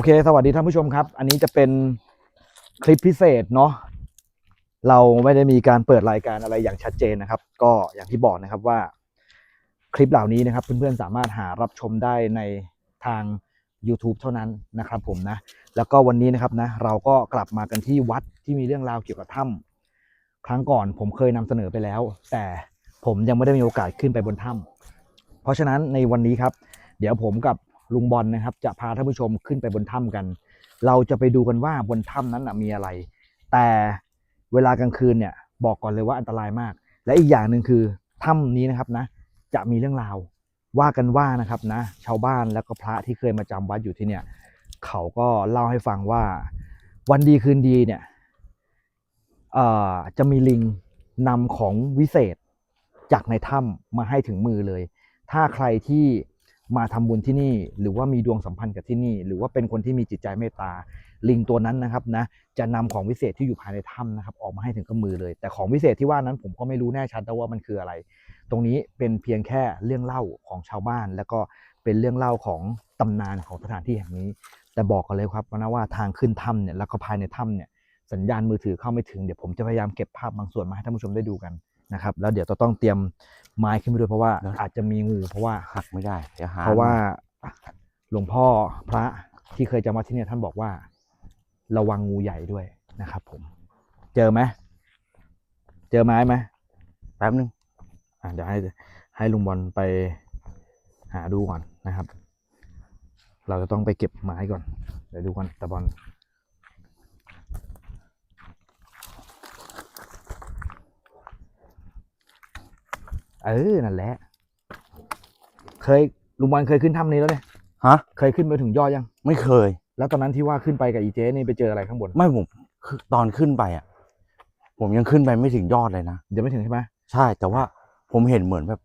อเค สวัสดีท่านผู้ชมครับ อันนี้จะเป็นคลิปพิเศษเนาะเราไม่ได้มีการเปิดรายการอะไรอย่างชัดเจนนะครับ ก็อย่างที่บอกนะครับว่าคลิปเหล่านี้นะครับ เพื่อนๆสามารถหารับชมได้ในทาง YouTube เท่านั้นนะครับผมนะ แล้วก็วันนี้นะครับนะ เราก็กลับมากันที่วัดที่มีเรื่องราวเกี่ยวกับถ้ำครั้งก่อนผมเคยนำเสนอไปแล้ว แต่ผมยังไม่ได้มีโอกาสขึ้นไปบนถ้ำเพราะฉะนั้นในวันนี้ครับ เดี๋ยวผมกับ ลุงบอลนะครับ จะพาท่านผู้ชมขึ้นไปบนถ้ำกัน เราจะไปดูกันว่าบนถ้ำนั้นนะมีอะไร แต่เวลากลางคืนเนี่ยบอกก่อนเลยว่าอันตรายมาก และอีกอย่างหนึ่งคือถ้ำนี้นะครับนะ จะมีเรื่องราวว่ากันว่านะครับนะ ชาวบ้านแล้วก็พระที่เคยมาจำวัดอยู่ที่เนี่ย เขาก็เล่าให้ฟังว่า วันดีคืนดีเนี่ยจะมีลิงนำของวิเศษจากในถ้ำมาให้ถึงมือเลย ถ้าใครที่ มาทำบุญที่นี่ หรือว่ามีดวงสัมพันธ์กับที่นี่ หรือว่าเป็นคนที่มีจิตใจเมตตา ลิงตัวนั้นนะครับนะจะนำของวิเศษที่อยู่ภายในถ้ำนะครับ ออกมาให้ถึงกับมือเลย แต่ของวิเศษที่ว่านั้นผมก็ไม่รู้แน่ชัดนะว่ามันคืออะไร ตรงนี้เป็นเพียงแค่เรื่องเล่าของชาวบ้าน แล้วก็เป็นเรื่องเล่าของตำนานของสถานที่แห่งนี้ แต่บอกกันเลยครับนะว่าทางขึ้นถ้ำเนี่ยแล้วก็ภายในถ้ำเนี่ยสัญญาณมือถือเข้าไม่ถึงเดี๋ยวผมจะพยายามเก็บภาพบางส่วนมาให้ท่านผู้ชมได้ดูกัน นะครับ แล้วเดี๋ยวจะต้องเตรียมไม้ขึ้นไปด้วยเพราะว่าแล้วอาจจะมีงูเพราะว่าหักไม่ได้เดี๋ยวหาเพราะว่าหลวงพ่อพระที่เคยจำวัดที่เนี่ยท่านบอกว่า ระวังงูใหญ่ด้วยนะครับ ผม เจอไหมเจอไม้ไหมแป๊บนึงอะเดี๋ยวให้ให้ลุงบอลไปหาดูก่อนนะครับ เราจะต้องไปเก็บไม้ก่อน เดี๋ยวดูก่อนตะบอล เออ นั่นแหละ เคยลุงบอลเคยขึ้นถ้ำนี้แล้วเนี่ย ฮะ เคยขึ้นไปถึงยอดยัง ไม่เคย แล้วตอนนั้นที่ว่าขึ้นไปกับอีเจนี่ไปเจออะไรข้างบน ไม่ผมคือตอนขึ้นไปอะ ผมยังขึ้นไปไม่ถึงยอดเลยนะ เดี๋ยวไม่ถึงใช่ไหมใช่ แต่ว่าผมเห็นเหมือนแบบ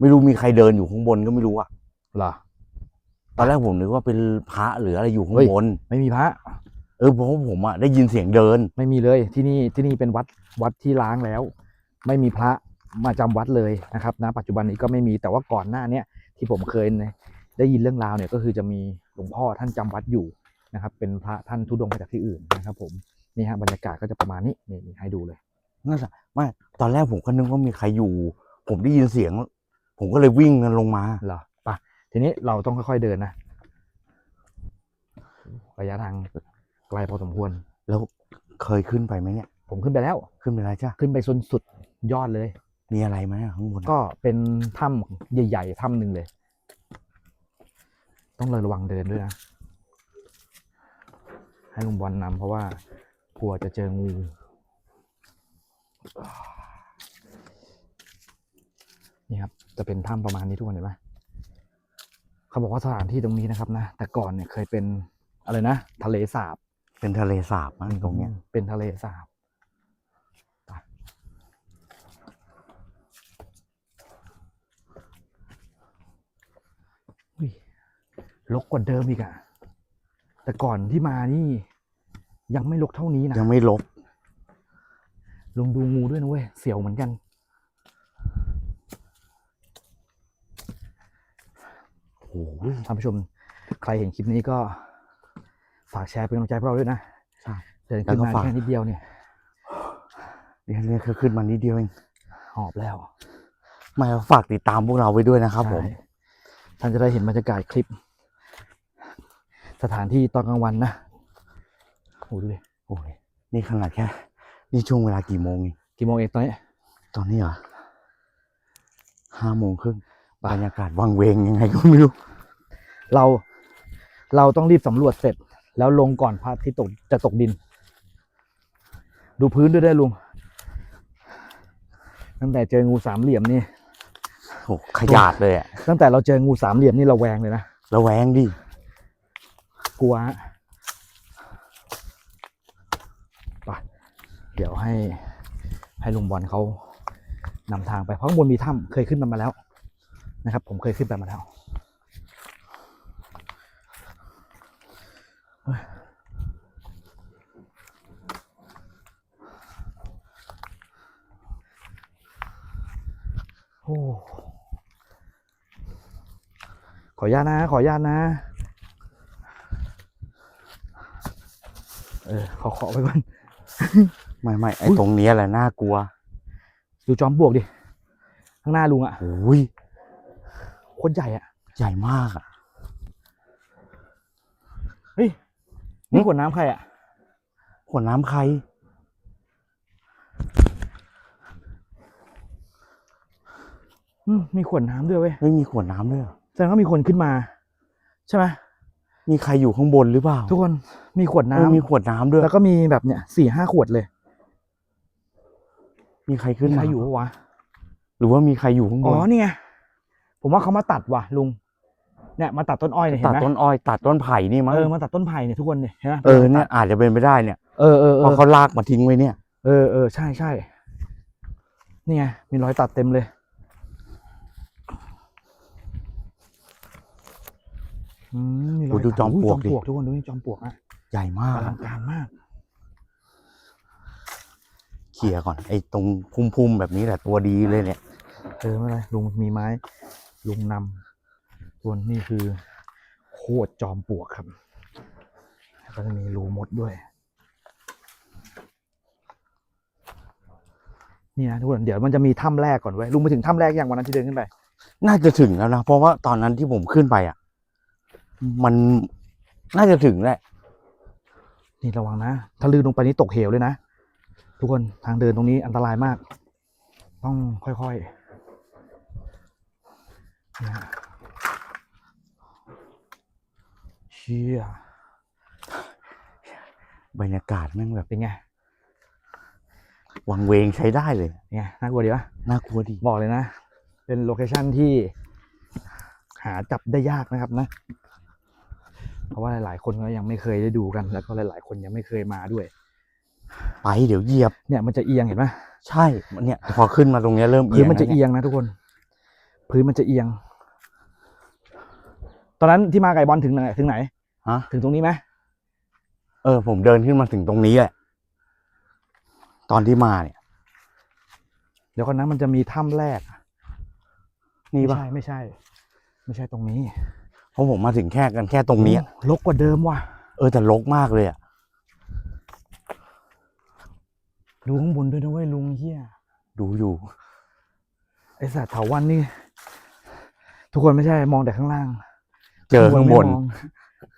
ไม่รู้มีใครเดินอยู่ข้างบนก็ไม่รู้อะ เหรอ ตอนแรกผมนึกว่าเป็นพระหรืออะไรอยู่ข้าเฮ้งยบน ไม่มีพระ เออเพราะว่าผมอะได้ยินเสียงเดิน ไม่มีเลย ที่นี่ที่นี่เป็นวัดวัดที่ล้างแล้ว ไม่มีพระ มาจำวัดเลยนะครับนะปัจจุบันนี้ก็ไม่มีแต่ว่าก่อนหน้าเนี้ยที่ผมเคยได้ยินเรื่องราวเนี่ยก็คือจะมีหลวงพ่อท่านจำวัดอยู่นะครับ เป็นพระท่านทุดงมาจากที่อื่นนะครับ ผมนี่ฮะบรรยากาศก็จะประมาณนี้นี่นี่ให้ดูเลยนั่นแหละไม่ตอนแรกผมก็นึกว่ามีใครอยู่ ผมได้ยินเสียง ผมก็เลยวิ่งกันลงมาเหรอไปะทีนี้เราต้องค่อยๆเดินนะระยะทางไกลพอสมควร แล้วเคยขึ้นไปไหมเนี่ย ผมขึ้นไปแล้วขึ้นไปแล้วจ้ะขึ้นไปจนสุดยอดเลย มีอะไรไหมอะข้างบนก็เป็นถ้ำใหญ่ๆถ้ำหนึ่งเลย ต้องระวังเดินด้วยนะ ให้ลุงบอลนำเพราะว่ากลัวจะเจองูนี่ครับ จะเป็นถ้ำประมาณนี้ทุกคนเห็นไหมเขาบอกว่าสถานที่ตรงนี้นะครับนะ แต่ก่อนเนี่ยเคยเป็นอะไรนะ ทะเลสาบ เป็นทะเลสาบมั้งตรงเนี้ย เป็นทะเลสาบไปอุ้ย ลกกว่าเดิมอีกอะแต่ก่อนที่มานี่ ยังไม่ลกเท่านี้นะยังไม่ลบลงดูงูด้วยนะเว้ยเสียวเหมือนกัน โอ้โหท่านผู้ชม ใครเห็นคลิปนี้ก็ ฝากแชร์เป็นกำลังใจพวกเราด้วยนะใช่เดินขึ้นมาแค่นิดเดียวเนี่ยเนี่ยเนี่ยคือขึ้นมานิดเดียวเองหอบแล้วไมาฝากติดตามพวกเราไว้ด้วยนะครับผมใช่ท่านจะได้เห็นบรรยากาศคลิป สถานที่ตอนกลางวันนะโอ้ดูดิโอ้ยนี่ขนาดแค่ นี่ช่วงเวลากี่โมงเองกี่โมงเองตอนนี้ ตอนนี้เหรอห้าโมงครึ่งบรรยากาศวังเวงยังไงก็ไม่รู้ เรา เราต้องรีบสำรวจเสร็จ แล้วลงก่อนพระอาที่ตกจะตกดิน ดูพื้นด้วยได้ลุง ตั้งแต่เจองูสามเหลี่ยมนี่โอ้ขยาดเลยอะตั้งแต่เราเจองูสามเหลี่ยมนี่เราแวงเลยนะ ระแวงดิ กลัวฮะไปเดี๋ยวให้ให้ลุงบอลเขานำทางไปเพราะข้างบนมีถ้ำเคยขึ้นมามาแล้วนะครับ ผมเคยขึ้นไปมาแล้วเฮ้โอ้ขออนุญาตนะ ขออนุญาตนะ เออขอขอไว้ก่อน ไม่ไม่ไออุ๊ยตรงเนี้ยแหละน่ากลัว ดูจอมปลวกดิ ข้างหน้าลุงอะโอ้ยโคตรใหญ่อะใหญ่มากอะเฮ้ย นี่ขวดน้ำใครอะขวดน้ำใคร อืมมีขวดน้ำด้วยเว้ย ไม่มีขวดน้ำด้วยเหรอแสดงว่ามีคนขึ้นมา ใช่ไหม มีใครอยู่ข้างบนหรือเปล่าทุกคนมีขวดเอน้ำอมีขวดน้ำด้วย แล้วก็มีแบบเนี่ยสี่ห้าขวดเลยมีใครขึ้นมีใคมารอยู่ปะวะหรือว่ามีใครอยู่ข้างบอ๋นอนี่ไงผมว่าเขามาตัดว่ะลุงเนี่ยมาตัดต้นอ้อยเนี่ยเห็ตันดไหมต้นอ้อยตัดต้นไผ่นี่มั้งเออมาตัดต้นไผ่เนี่ยทุกคนเนี่ยเห็นไหมเออเนี่ยอาจจะเป็นไปได้เนี่ยเออเออเอเพราะอเขาลากมาทิ้งไว้เนี่ย เออเออใช่ใช่นี่ไงมีรอยตัดเต็มเลย อืมมีรอยโอ้ดูจอมปลวกยดิจอมปลวกทุกคนดูนี่จอมปลวกอะใหญ่มากอลัอะงการมากเคลียร์ก่อน ไอ้ตรงพุ่มๆแบบนี้แหละตัวดีเลยเนี่ย เออไม่เป็นไรลุงมีไม้ ลุงนำส่วนนี่คือโคตรจอมปลวกครับแล้วก็จะมีรูมดด้วย นี่นะทุกคน เดี๋ยวมันจะมีถ้ำแรกก่อนเว้ยลุงไปถึงถ้ำแรกอย่างวันนั้นที่เดินขึ้นไป น่าจะถึงแล้วนะ เพราะว่าตอนนั้นที่ผมขึ้นไปอะ มันน่าจะถึงแหละ นี่ระวังนะ ถ้าลื่นลงไปนี่ตกเหวเลยนะ ทุกคนทางเดินตรงนี้อันตรายมาก ต้องค่อยๆนี่ฮะเชี่ยบรรยากาศแม่งแบบเป็นไง วังเวงใช้ได้เลยเป็นไงน่ากลัวดีปะน่ากลัวดี บอกเลยนะ เป็นโลเคชั่นที่หาจับได้ยากนะครับนะ เพราะว่าหลาย ๆ คนก็ยังไม่เคยได้ดูกัน แล้วก็หลาย ๆ คนยังไม่เคยมาด้วย ไปเดี๋ยวเหยียบ เนี่ยมันจะเอียงเห็นไหมใช่มันเนี่ยพอขึ้นมาตรงเนี้ยเริ่มเอีพื้ยนงมันจะแล้วเอีเนี่ยยงนะทุกคน พื้นมันจะเอียง ตอนนั้นที่มาไก่บอลถึงไหนถึงไหน ฮะถึงตรงนี้ไหมเออผมเดินขึ้นมาถึงตรงนี้แหละตอนที่มาเนี่ย เดี๋ยวก่อนนะมันจะมีถ้ำแรก นี่ไม่ปะใช่ไม่ใช่ ไม่ใช่ตรงนี้เพ ราะผมมาถึงแค่กันแค่ตรงเนี้ยโอ้ลกกว่าเดิมว่ะ เออแต่รกมากเลยอะดูข้างบนด้วยนะเว้ยลุงเฮียดูอยู่ ไอสัตว์เถาวันนี่ ทุกคนไม่ใช่มองแต่ข้างล่าง เจอข้างบนไม่มอง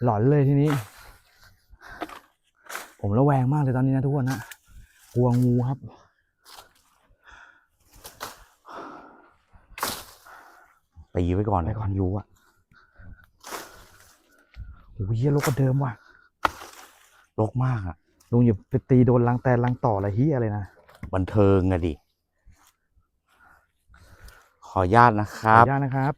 หลอนเลยทีนี้ ผมระแวงมากเลยตอนนี้นะทุกคนนะกลัวงูครับตีไว้ก่อนไปก่อนม่รู้อะ โอ้ยเฮียลกกว่าเดิมว่ะรกมากอะลุงอย่าไปตีโดนรังแตนรังต่ออะไรเฮียอะไรนะบันเทิงอะดิ ขออนุญาตนะคขอรัอบนุญาตนะครับ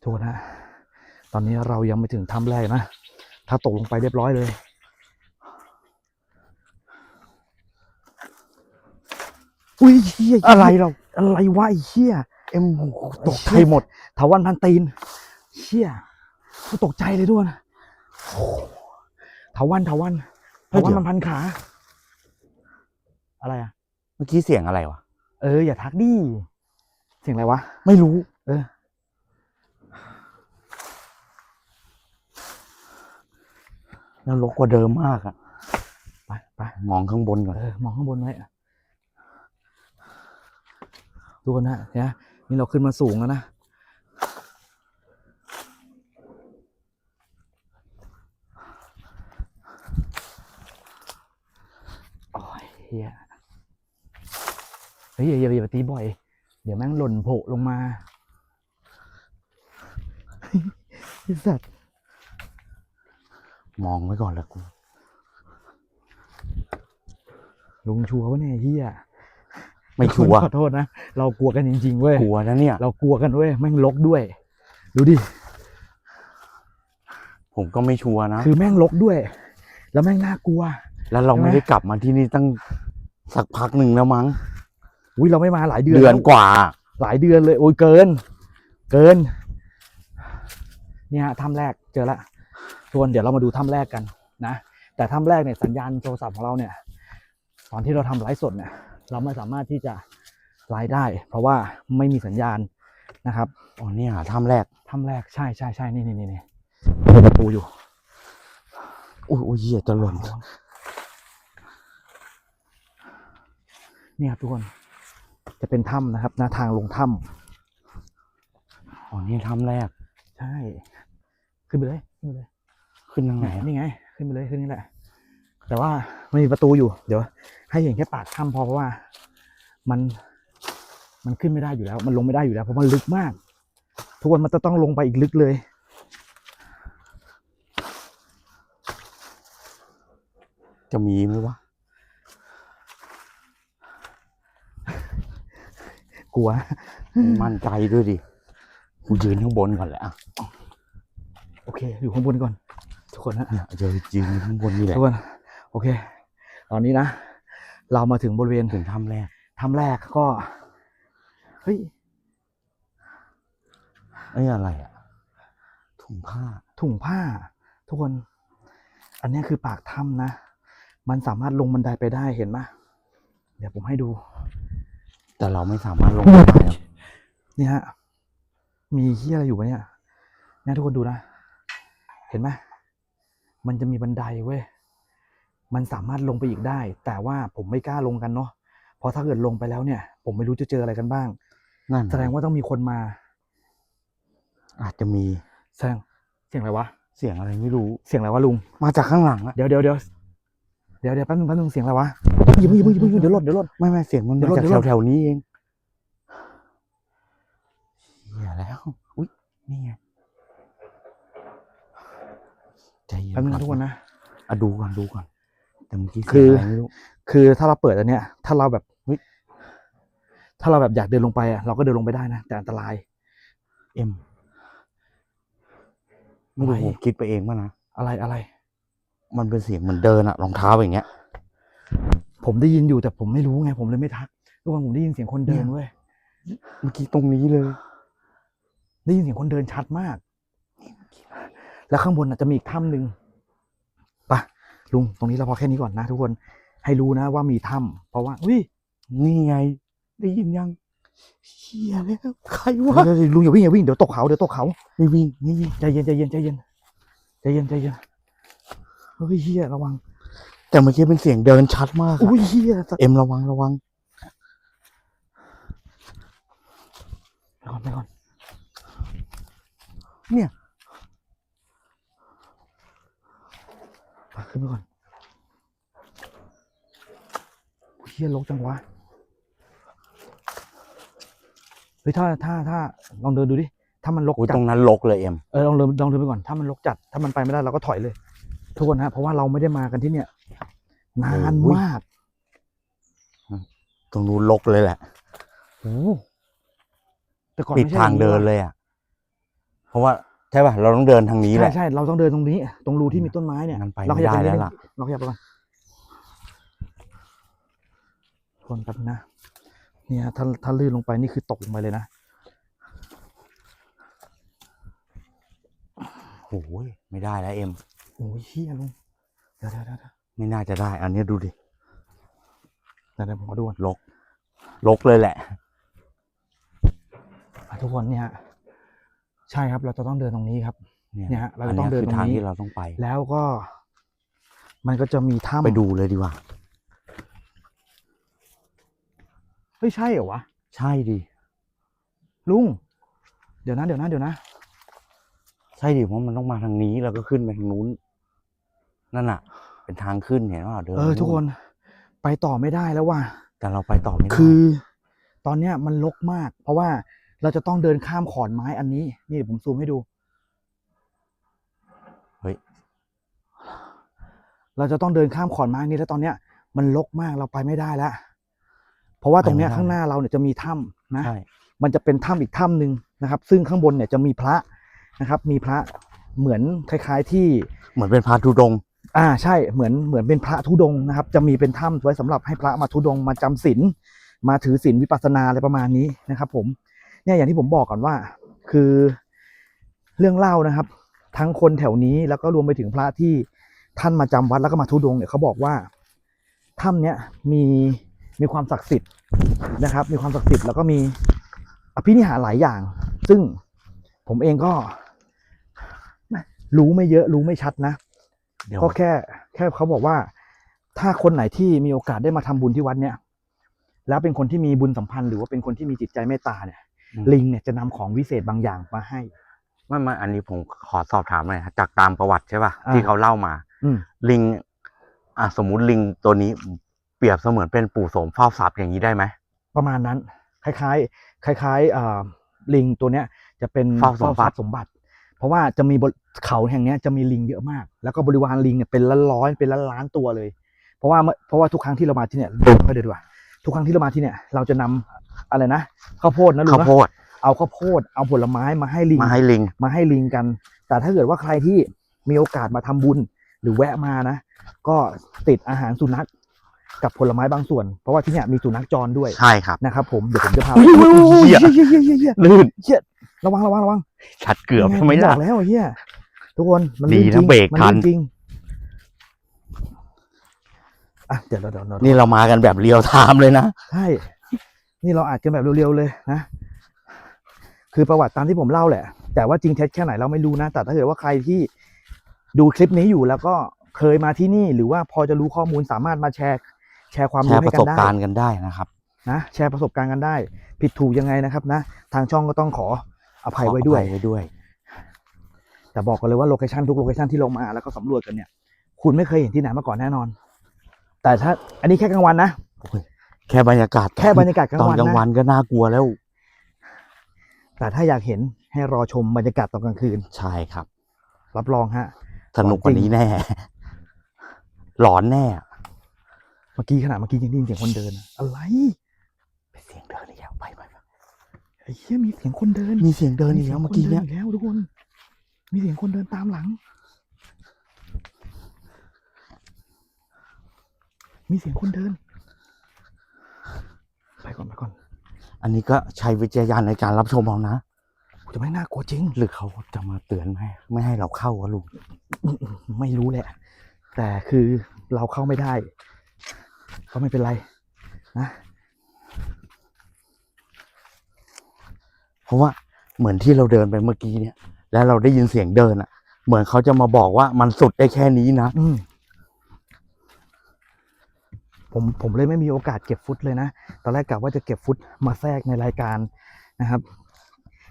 ทุกคนนะ ตอนนี้เรายังไม่ถึงถ้ำแรกนะ ถ้าตกลงไปเรียบร้อยเลย อุ้ยเฮียอะไรเรา อะไรวะไอ้เฮีย เอ็มตกใจหมดถาวันพันตีนเชี่ยกูตกใจเลยด้วยนะโอ้ถาวันถาวันเฮ้ถายวันเดี๋ยวมันพันขา อะไรอะ เมื่อกี้เสียงอะไรวะ เออ อย่าทักดิ เสียงอะไรวะ ไม่รู้ เออ แล้วรกกว่าเดิมมากอะไปไปมองข้างบนก่อน เออ มองข้างบนไว้อะดูกันนะเนี่ย นี่เราขึ้นมาสูงแล้วนะ โอ้ยเฮียเฮ้ยอย่าอย่าไปตีบ่อย เดี๋ยวแม่งหล่นโผล่ลงมาไอ้สัตว์ มองไว้ก่อนแล้วกู ลุงชัวร์วะเนี่ยเฮีย ไม่ชัวร์ขอโทษนะ เรากลัวกันจริง ๆ เว้ย กลัวนะเนี่ย เรากลัวกันเว้ยแม่งลกด้วย ดูดิ ผมก็ไม่ชัวร์นะ คือแม่งลกด้วย แล้วแม่งน่ากลัว แล้วเราใช่ไหมไม่ได้กลับมาที่นี่ตั้งสักพักหนึ่งแล้วมั้งอุ้ยเราไม่มาหลายเดือน เดือนแล้วกว่า หลายเดือนเลย โอ้ยเกิน เกิน เนี่ยฮะถ้ำแรกเจอละส่วนเดี๋ยวเรามาดูถ้ำแรกกันนะ แต่ถ้ำแรกเนี่ยสัญญาณโทรศัพท์ของเราเนี่ย ตอนที่เราทำไลฟ์สดเนี่ย เราไม่สามารถที่จะไลฟ์ได้ เพราะว่าไม่มีสัญญาณนะครับอ๋อเนี่ยถ้ำแรกถ้ำแรกใช่ใช่ใช่นี่นี่นี่นี่มีประตูอยู่อุ้ยอุ้ยเหี้ยจะหล่นนี่ครับทุกคนจะเป็นถ้ำนะครับหน้าทางลงถ้อ๋อนี่ทำแรกำใช่ ขึ้นไปเลยขึ้นไปเลย ขึ้นทางไหนไหนอะนี่ไง ขึ้นไปเลยขึ้นนี่แหละ แต่ว่ามันมีประตูอยู่ เดี๋ยว ให้เห็นแค่ปากถ้ำพอเพราะว่า มันมันขึ้นไม่ได้อยู่แล้ว มันลงไม่ได้อยู่แล้วเพราะมันลึกมาก ทุกคนมันจะต้องลงไปอีกลึกเลย จะมีไหมวะกลัว มั่นใจด้วยดิกูยืนข้างบนก่อนแหละอะโอเค อยู่ข้างบนก่อน ทุกคนนะเนี่ยจะยืนข้างบนนี่แหละทุกคน โอเค ตอนนี้นะ เรามาถึงบริเวณถึงถ้ำแรกถ้ำแรกก็ เฮ้ยเอ้อะไรอะถุงผ้า ถุงผ้า ทุกคน อันนี้คือปากถ้ำนะ มันสามารถลงบันไดไปได้เห็นไหมเดี๋ยวผมให้ดู แต่เราไม่สามารถลงไปได้หรอกนี่ฮะ มีที่อะไรอยู่ปะเนี่ยเนี่ยทุกคนดูนะ เห็นไหมมันจะมีบันไดเว้ย มันสามารถลงไปอีกได้ แต่ว่าผมไม่กล้าลงกันเนาะเพราะถ้าเกิดลงไปแล้วเนี่ย ผมไม่รู้จะเจออะไรกันบ้างนั่นแสดงว่าต้องมีคนมา อาจจะมีแสดงเสียงอะไรวะเสียงอะไรไม่รู้เสียงอะไรวะลุง มาจากข้างหลังอะเดี๋ยวเดี๋ยวเดี๋ยวเดี๋ยวเดี๋ยวแป๊บนึงแป๊บนึงเสียงอะไรวะอย่าเพิ่งอย่าเพิ่งอย่าเพิ่งเดี๋ยวหล่นเดี๋ยวหล่นไม่ไม่เสียงมันเดี๋ยวมารถจากเดี๋ยวรถแถวๆนี้เองเหี้ยแล้วอุ้ยนี่ไงใจเย็นแป๊บนึงก่อนะทุกคนนะอะดูก่อนดูก่อน แต่เมื่อกี้คืเสียงออะไรไม่รู้คือถ้าเราเปิดอันเนี้ย ถ้าเราแบบเฮ้ยถ้าเราแบบอยากเดินลงไปอะเราก็เดินลงไปได้นะแต่อันตราย เอ็มไม่รู้อะไรผมคิดไปเองป่ะนะอะไรอะไร มันเป็นเสียงเหมือนเดินอะรองเท้าอย่างเงี้ย ผมได้ยินอยู่แต่ผมไม่รู้ไง ผมเลยไม่ทักทุกคนผมได้ยินเสียงคนเดินเว้ยเมื่อกี้ตรงนี้เลย ได้ยินเสียงคนเดินชัดมาก แล้วข้างบนอาจจะมีอีกถ้ำหนึ่งไปะ ลุงตรงนี้เราพอแค่นี้ก่อนนะทุกคนให้รู้นะว่ามีถ้ำเพราะว่าอุ้ยนี่ไง ได้ยินยังเฮียแล้วใครเดี๋ยววะเดี๋ยวลุงอย่าวิ่งอย่าวิ่งเดี๋ยวตกเขาเดี๋ยวตกเขาไม่วิ่งไม่วิ่งใจเย็นใจเย็นใจเย็นใจเย็นใจเย็นเฮ้ยเฮียระวัง แต่เมื่อกี้เป็นเสียงเดินชัดมากอะอุ้ยเฮียเอ็มระวังระวังไปก่อนไปก่อนเนี่ย ไปขึ้นไปก่อนอุ๊ยเฮียลกจังวะ เฮ้ยถ้าถ้าถ้าลองเดินดูดิ ถ้ามันลกอุ้ยจัตดรงนั้นลกเลยเอ็ม เออลองเดินลองเดินไปก่อน ถ้ามันลกจัด ถ้ามันไปไม่ได้เราก็ถอยเลย ทุกคนฮะ เพราะว่าเราไม่ได้มากันที่เนี่ยนานมาก ตรงนู้นลกเลยแหละ โอ้แต่ก่อนปิดไม่ใช่ทางเดินเลยอะ เพราะว่า ใช่ป่ะเราต้องเดินทางนี้แหใช่ละ ใช่เราต้องเดินตรงนี้ ตรงรูที่มีต้นไม้เนี่ยงั้นไปเราขไม่ยับได้ไปนิแล้วนึงล่ะเราขยับไปก่อนคนแป๊บนะเนี่ยถ้าถ้าลื่นลงไปนี่คือตกลงไปเลยนะโอ้ยไม่ได้แล้วเอ็ม โอ้ยเฮียลุงเดี๋ยวเดี๋ยวเดี๋ยวเดี๋ยวไม่น่าจะได้ อันนี้ดูดิเดี๋ยวเดี๋ยวผมขอดูก่อน ลกลกเลยแหละ อะทุกคนเนี่ยฮะ ใช่ครับ เราจะต้องเดินตรงนี้ครับเนี่ยเนี่ยฮะเราจะต้องยเดินคือตรงทางนี้ที่เราต้องไป แล้วก็ มันก็จะมีถ้ำไปดูเลยดีกว่าเฮ้ยใช่เหรอวะใช่ดิลุง เดี๋ยวนะเดี๋ยวนะเดี๋ยวนะ ใช่ดิเพราะมันต้องมาทางนี้แล้วก็ขึ้นไปทางนู้น นั่นน่ะเป็นทางขึ้นเห็นว่าเดินเออทุกคนไปต่อไม่ได้แล้วว่ะแต่เราไปต่อไม่ได้คือ ตอนเนี้ยมันลกมาก เพราะว่า เราจะต้องเดินข้ามขอนไม้อันนี้ นี่เดี๋ยวผมซูมให้ดู เฮ้ย เราจะต้องเดินข้ามขอนไม้นี้แล้วตอนเนี้ย มันลกมากเราไปไม่ได้แล้ว เพราะว่าตรงเนี้ยไปไม่ได้ข้างหน้าเราเนี่ยจะมีถ้ำนะใช่มันจะเป็นถ้ำอีกถ้ำหนึ่งนะครับ ซึ่งข้างบนเนี่ยจะมีพระนะครับ มีพระเหมือนคล้าย ๆ ที่เหมือนเป็นพาทุดงค์อ่าใช่เหมือนเหมือนเป็นพระธุดงค์นะครับ จะมีเป็นถ้ำไว้สำหรับให้พระมาธุดงค์มาจำศีลมาถือศีลวิปัสสนาอะไรประมาณนี้นะครับ ผม เนี่ยอย่างที่ผมบอกก่อนว่า คือเรื่องเล่านะครับ ทั้งคนแถวนี้แล้วก็รวมไปถึงพระที่ท่านมาจำวัดแล้วก็มาธุดงค์เนี่ยเขาบอกว่าถ้ำเนี้ยมีมีความศักดิ์สิทธิ์นะครับ มีความศักดิ์สิทธิ์แล้วก็มีอภินิหารหลายอย่าง ซึ่งผมเองก็รู้ไม่เยอะรู้ไม่ชัดนะเดี๋ยวก็แค่แค่เขาบอกว่า ถ้าคนไหนที่มีโอกาสได้มาทำบุญที่วัดเนี่ย แล้วเป็นคนที่มีบุญสัมพันธ์หรือว่าเป็นคนที่มีจิตใจเมตตาเนี่ย ลิงเนี่ยจะนำของวิเศษบางอย่างมาให้ไม่ไม่อันนี้ผมขอสอบถามหน่อยครับจากตามประวัติใช่ป่ะอ่าที่เขาเล่ามาอืมลิงอะสมมุติลิงตัวนี้เปรียบเสมือนเป็นปู่โสมเฝ้าทรัพย์อย่างนี้ได้ไหมประมาณนั้น คล้ายๆ คล้ายๆอ่าลิงตัวเนี้ย จะเป็นเฝ้าสมบัติทรัพย์สมบัติ เพราะว่าจะมีบนเขาแห่งเนี้ยจะมีลิงเยอะมาก แล้วก็บริวารลิงเนี่ยเป็นล้านร้อยเป็นล้านล้านตัวเลย เพราะว่าเมื่อเพราะว่าทุกครั้งที่เรามาที่เนี่ยดูไปเดี๋ยวดีกว่า ทุกครั้งที่เรามาที่เนี่ย เราจะนำอะไรนะข้าวโพดนะลุงข้าวนะโพดเอาข้าวโพดเอาผลไม้มาให้ลิง มาให้ลิง มาให้ลิงกัน แต่ถ้าเกิดว่าใครที่มีโอกาสมาทำบุญหรือแวะมานะ ก็ติดอาหารสุนัขกับผลไม้บางส่วน เพราะว่าที่เนี่ยมีสุนัขจรด้วยใช่ครับ นะครับผม เดี๋ยวผมจะพาอุ้ยอุ้ยอุ้ยเฮียเฮียเฮียเฮียเฮียลื่นเฮียระวังระวังระวังชัดเกือบยังงใช่ไหมผล่ะ บอกแล้วไอ้เฮียทุกคนมันดีลื่นะจริงเบรกมัทันลื่จริง อะเดี๋ยวเดี๋ยวเดี๋ยวเดี๋ยวนี่เรามากันแบบเรียวไทม์เลยนะใช่นี่เราอาจจะแบบเร็วๆเลยนะคือประวัติตามที่ผมเล่าแหละ แต่ว่าจริงเท็จแค่ไหนเราไม่รู้นะ แต่ถ้าเกิดว่าใครที่ดูคลิปนี้อยู่แล้วก็เคยมาที่นี่หรือว่าพอจะรู้ข้อมูลสามารถมาแชร์ แชร์ความแชรู้ร์ปให้ระกัสนบได้การณ์กันได้นะครับนะแชร์ประสบการณ์กันได้ ผิดถูกยังไงนะครับนะ ทางช่องก็ต้องขออภัยไว้ด้วยขออภัไว้ด้วย แต่บอกกันเลยว่าโลเคชันทุกโลเคชันที่ลงมาแล้วก็สำรวจกันเนี่ย คุณไม่เคยเห็นที่ไหนมาก่อนแน่นอน แต่ถ้าอันนี้แค่กลางวันนะ แค่บรรยากาศแค่บรรยากาศกลางตอนวันกลางวันะนก็น่ากลัวแล้ว แต่ถ้าอยากเห็นให้รอชมบรรยากาศตอนกลางคืน ใช่ครับ รับรองฮะ สนุกกว่านี้แน่ หลอนแน่ เมื่อกี้ขนาดเมื่อกี้ยังได้ยินเสียงคนเดินอะอะไรเป็นเสียงเดินอีกแล้วไปไปไปไอ้เหี้ยมีเสียงคนเดินมีเสียงเดินอีกแล้วเมื่อกี้เนี้ย สีงคดิอีกแล้วทุกคน มีเสียงคนเดินตามหลัง มีเสียงคนเดิน ไปก่อนไปก่อน อันนี้ก็ใช้วิจารณญาณในการรับชมเอานะจะไม่น่ากลัวจริง หรือเขาจะมาเตือนไหมไม่ให้เราเข้าวะลุงไม่รู้แหละ แต่คือเราเข้าไม่ได้ ก็ไม่เป็นไรนะเพราะว่าเหมือนที่เราเดินไปเมื่อกี้เนี่ย แล้วเราได้ยินเสียงเดินอะ เหมือนเขาจะมาบอกว่ามันสุดได้แค่นี้นะอืม ผมผมเลยไม่มีโอกาสเก็บฟุตเลยนะ ตอนแรกกะว่าจะเก็บฟุตมาแทรกในรายการนะครับ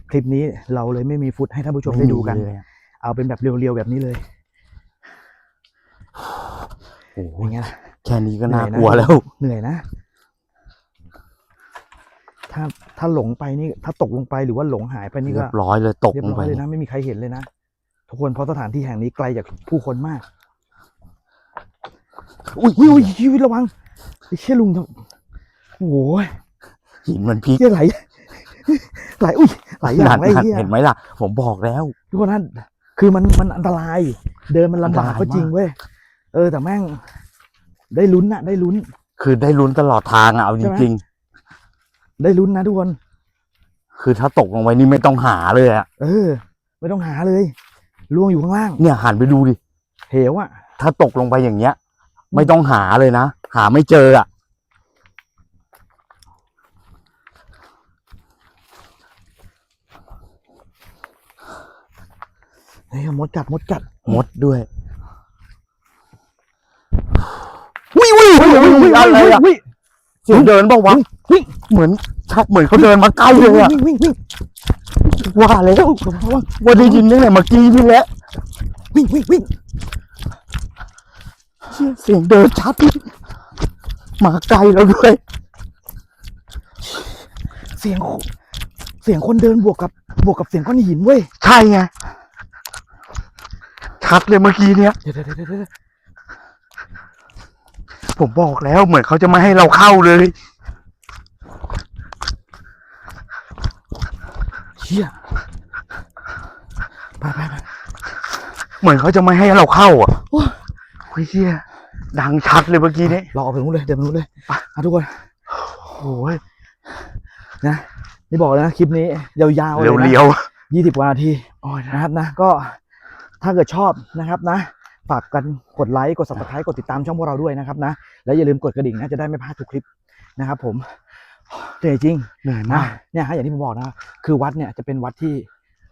คลิปนี้เราเลยไม่มีฟุตให้ท่านผู้ชมได้ดูกันไม่มีเลยอะเอาเป็นแบบเรียวๆแบบนี้เลยโอ้โหอย่างเงี้ยแค่นี้ก็เหนื่น่าอยนะกลัวแล้ว เหนื่อยนะ ถ้าถ้าหลงไปนี่ ถ้าตกลงไปหรือว่าหลงหายไปนี่เรีก็ยบร้อยเลยตกเรียบลงร้อไปยเลยนะไม่มีใครเห็นเลยนะทุกคนเพราะสถานที่แห่งนี้ไกลจากผู้คนมาก อุ้ยอุ้ยอุ้ยชีวิตระวัง ไอ้เชี่ยลุงทำโอ้โหหินมันพลิกเชี่ยไหลไหลอุ้ยไหลอย่างนั่นไรนั่นเหี้ยเห็นไหมล่ะ ผมบอกแล้วทุกคนนั้นคือมันมันอันตราย เดินมันลำบากอันตรายก็จริงมากเว้ยเออแต่แม่ง ได้ลุ้นนะได้ลุ้น คือได้ลุ้นตลอดทางอะเอาใช่จไหมริงได้ลุ้นนะทุกคนๆคือถ้าตกลงไปนี่ไม่ต้องหาเลยอะเออ ไม่ต้องหาเลยล่วงอยู่ข้างล่าง เนี่ยหันไปดูดิเหวอะถ้าตกลงไปอย่างเงี้ย ไม่ต้องหาเลยนะ หาไม่เจออะเฮ้ยมดกัดมดกัดมดด้วยวิ่งวิ่งวิ่งวิ่งวิ่งอะไรอะวิ่งเสียงเดินบอกว่าวะวิ่งเหมือนชักเหมือนเขาเดินมาใกล้เลยอะวิ่งวิ่งวิ่งว่าแล้วระวังระวังว่าได้ยินตั้งแต่เมื่อกี้นี่แหละวิ่งวิ่งวิ่งเชี่ยเสียงเดินชัด มาไกลแล้วด้วย เสียง เสียงคนเดินบวกกับบวกกับเสียงก้อนหินเว้ย ใช่ไง ชัดเลยเมื่อกี้เนี้ย เดี๋ยวเดี๋ยวเดี๋ยวเดี๋ยวผมบอกแล้วเหมือนเขาจะไม่ให้เราเข้าเลยเชี่ยไปไปไปเหมือนเขาจะไม่ให้เราเข้าอะโอ้ยโอ้ยเชี่ย ดังชัดเลยเมื่อกี้นี้เราออกไปนู้นเลยเดินไปนู้นเลยไปอะทุกคนโอ้ยนะนี่บอกเลยนะคลิปนี้ยาวๆเลยนะเรียวยี่สิบกว่านาทีๆโอ้ยนะนะครับนะ ก็ถ้าเกิดชอบนะครับนะฝากกันกดไลค์กด subscribe กดติดตามช่องพวกเราด้วยนะครับนะแล้วอย่าลืมกดกระดิ่งนะจะได้ไม่พลาดทุกคลิปนะครับ ผมเหนื่อยจริงเหนื่อยนะมากเนี่ยฮะอย่างที่ผมบอกนะคือวัดเนี่ยจะเป็นวัดที่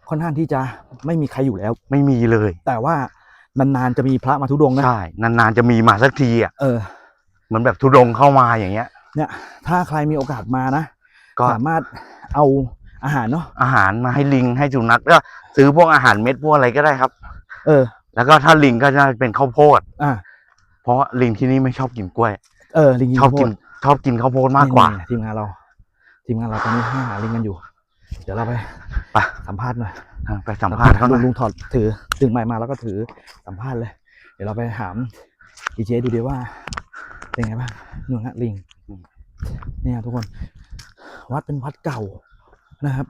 ค่อนข้างที่จะไม่มีใครอยู่แล้ว ไม่มีเลย แต่ว่า นานๆจะมีพระมาทุดงค์นะใช่นานๆจะมีมาสักทีอะเออเหมือนแบบทุดงค์เข้ามาอย่างเงี้ย เนี่ย ถ้าใครมีโอกาสมานะก็สามารถเอาอาหารเนาะอาหารมาให้ลิงให้สุนัขก็ซื้อพวกอาหารเม็ดพวกอะไรก็ได้ครับ เออ แล้วก็ถ้าลิงก็จะเป็นข้าวโพดอะเพราะว่าลิงที่นี่ไม่ชอบกินกล้วย เออลิงชอบกินข้าวโพดชอบกินข้าวโพดมากกว่านี่ๆทีมงานเรา ทีมงานเราตอนนี้หาลิงกันอยู่ เดี๋ยวเราไปไปสัมภาษณ์หน่อยอะไปสัมภาษณ์เขาหลุน่องยลุงถอดถือดึงไมค์มาแล้วก็ถือสัมภาษณ์เลย เดี๋ยวเราไปถามดีเจดูดีว่า เป็นไงบ้างนู่นฮะลิง เนี่ยทุกคน วัดเป็นวัดเก่านะครับ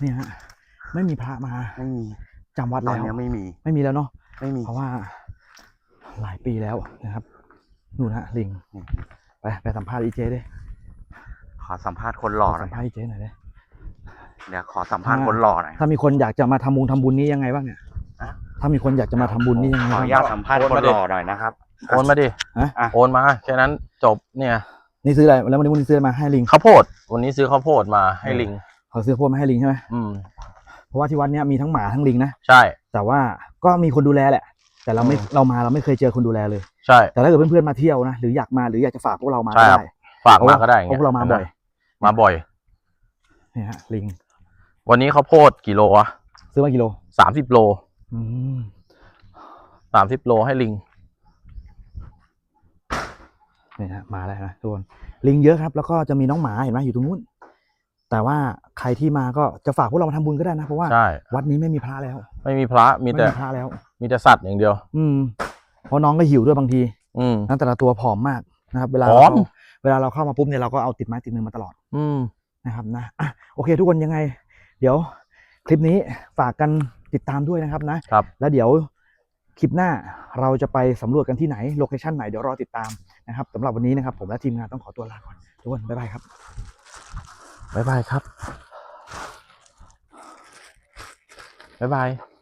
เนี่ยฮะไม่มีพระมาไม่มีจำวัดตอแล้นวเนี้ยไม่มี ไม่มีแล้วเนาะ ไม่มี เพราะว่าหลายปีแล้วนะครับนู่นฮะลิง อืม ไปไปสัมภาษณ์อีเจดิขอสัมภาษณ์คนหล่อหน่สัอยมภาษณ์อีเจหน่อยดิ เดี๋ยวขอสัมภาษณ์คนหล่อหน่อย ถ้ามีคนอยากจะมาทำบุญทำบุญนี่ยังไงบ้างเนี่ยอะถ้ามีคนอยากจะมาทำบุญนี่ยังไงขออบ้างนุญาตสัมภาษณ์คนหล่อหน่อยนะครับ โอนมาดิฮะอะโอนมาแค่นั้นจบเนี่ยนี่ซื้ออะไรแล้ววันนี้วันนี้ซื้ออะไรมาให้ลิงข้าวโพดวันนี้ซื้อข้าวโพดมาให้ลิง เขาซื้อพวกมาให้ลิงใช่ไหมอืม เพราะว่าที่วัดเนี้ยมีทั้งหมาทั้งลิงนะใช่ แต่ว่าก็มีคนดูแลแหละ แต่เราไม่อืม เรามาเราไม่เคยเจอคนดูแลเลย ใช่ แต่ถ้าเกิดเพื่อนๆมาเที่ยวนะหรืออยากมาหรืออยากจะฝากพวกเรามาใช่ก็ครับ ได้ฝากมาก็ได้เพราะพวกเรามาบ่อยมาบ่อย เนี่ยฮะลิง วันนี้ข้าวโพดกี่โลวะซื้อมากี่โลสามสิบโลอืมสามสิบโลให้ลิงนี่ฮะมาแล้วนะทุกคนลิงเยอะครับ แล้วก็จะมีน้องหมาเห็นไหมอยู่ตรงนู้น แต่ว่าใครที่มาก็จะฝากพวกเรามาทำบุญก็ได้นะเพราะว่า ใช่วัดนี้ไม่มีพระแล้วไม่มีพระมีไม่แต่มีพระแล้ว มีแต่สัตว์อย่างเดียว อืมเพราะน้องก็หิวด้วยบางทีอืม นั่นแต่ละตัวผอมมากนะครับ เวลาผเราอม เข้าเวลาเราเข้ามาปุ๊บเนี่ยเราก็เอาติดไม้ติดมือมาตลอดอืม นะครับนะอะโอเค ทุกคนยังไงเดี๋ยวคลิปนี้ฝากกันติดตามด้วยนะครับนะครับ แล้วเดี๋ยวคลิปหน้าเราจะไปสำรวจกันที่ไหนโลเคชันไหนเดี๋ยวรอติดตามนะครับสำหรับวันนี้นะครับผมและทีมงานต้องขอตัวลาก่อนทุกคนบ๊ายบายครับบ๊ายบายครับบ๊ายบาย